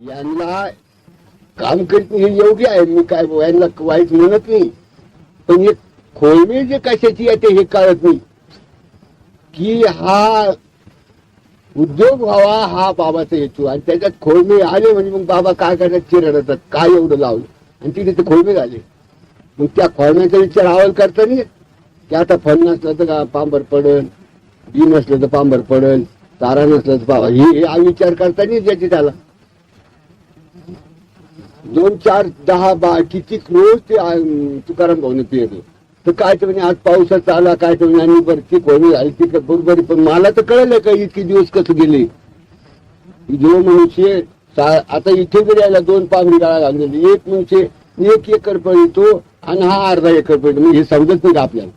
यांना काम करीत हे एवढी आहे मी काय यांना वाईट म्हणत नाही. पण हे खोळमे जे कशाची आहे ते हे कळत नाही. की हा उद्योग व्हावा हा बाबाचा हेतू आणि त्याच्यात खोळमे आले म्हणजे मग बाबा काय करतात? चिरडतात. काय एवढं लावलं? आणि तिथे ते खोळमे झाले. मग त्या खोळम्याचा विचार आवड करता नाही की आता फळ नसलं तर का पांबर पडल बी नसलं तर पांबर पडल तारा नसलं तर बाबा हे हा विचार करता नाही ज्याची त्याला दोन चार दहा बा कितीक रोज ते तुकाराम भाऊने पेरलं तर काय ते म्हणे आज पावसाचा आला काय ते म्हणे आणि बरं ती कोणी झाली ती का बरोबर पण मला तर कळलं का इतके दिवस कसं गेले? जो मनुष्य सा- आता इथे जरी यायला दोन पांगडी गाळा घाललेली. एक मनुष्य एक एकर पडतो आणि हा अर्धा एकर पडतो म्हणजे हे समजत नाही का आपल्याला?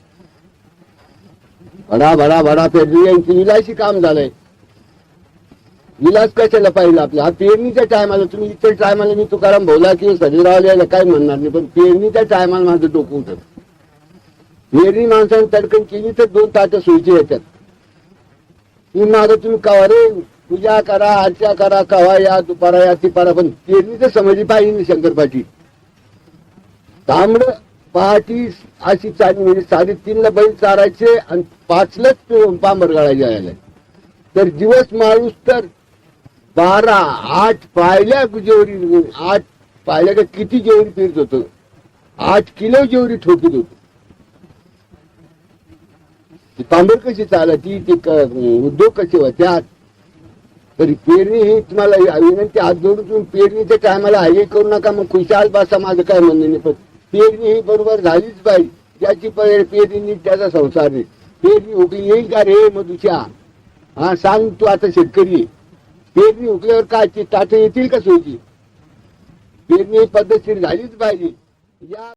भडा भडा भडा पेरली यांची विलायशी काम झालंय. विलास कशाला पाहिजे आपल्या हा पेरणीच्या टायमाला तुम्ही इतर टायमाला मी तुकाराम भोला किंवा सजरावला यायला काय म्हणणार नाही पण पेरणीच्या टायमाला माझं डोकं उठत पेरणी माणसाने तडकन केली तर दोन ताट सोयीचे येतात. मी माझं तुम्ही कवा रे? पूजा करा अर्चा करा कवा या दुपारा या तिपारा पण पेरणी तर समजली पाहिजे ना शंकरपाठी तांबड पहाटी अशी चाली म्हणजे साडेतीनला बैल चारायचे आणि पाचलाच पांबर गाळायला यायला. तर दिवस माणूस तर बारा आठ पायल्या जेवरी आठ पायल्या का किती जेवरी फिरत होत? आठ किलो जेवरी ठोकीत होत. ती पांबर कशी चालती ते उद्योग कसे होत्यात? तरी पेरणी ही तुम्हाला विनंती आज जोडून तुम्ही पेरणीच्या टायमाला हे करू नका मग खुशाल बसा माझं काय म्हणणं नाही पण पेरणी ही बरोबर झालीच पाहिजे. ज्याची पेरणी नीट त्याचा संसार नाही. पेरणी उगली येईल का रे मधुच्या हा सांग तू आता शेतकरी आहे. पेरणी उठल्यावर काय ते ताटे येतील का सोयची पेरणी पद्धतशीर झालीच पाहिजे. या